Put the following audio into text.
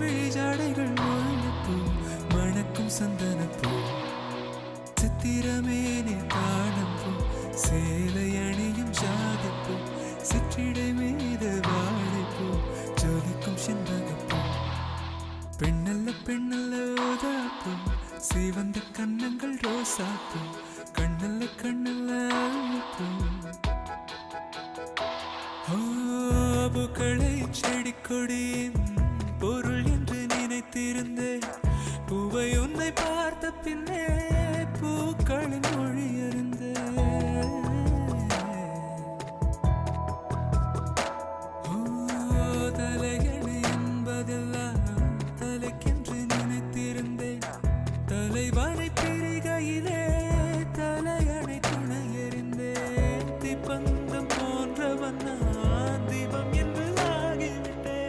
விழி ஜாடைகள் முல்லைப்பூ மணக்கும் சந்தனப்பூ. சித்திரமேனி காணப்பூ சேலை அணியும் ஜாதிப்பூ. சிற்றிடை மீது வாழைப்பூ ஜோதிக்கும் செண்பகப்பூ. பெண்ணல்ல பெண்ணல்ல ஓதாப்பூ சிவந்த கண்ணங்கள் ரோசாப்பூ கண்ணல்ல கண்ணல்ல அல்லப்பூ ஓ, பூக்களை செடி கொடியின் பொருள் என்று நினைத்திருந்தேன். பூவை உன்னை பார்த்த பின்னே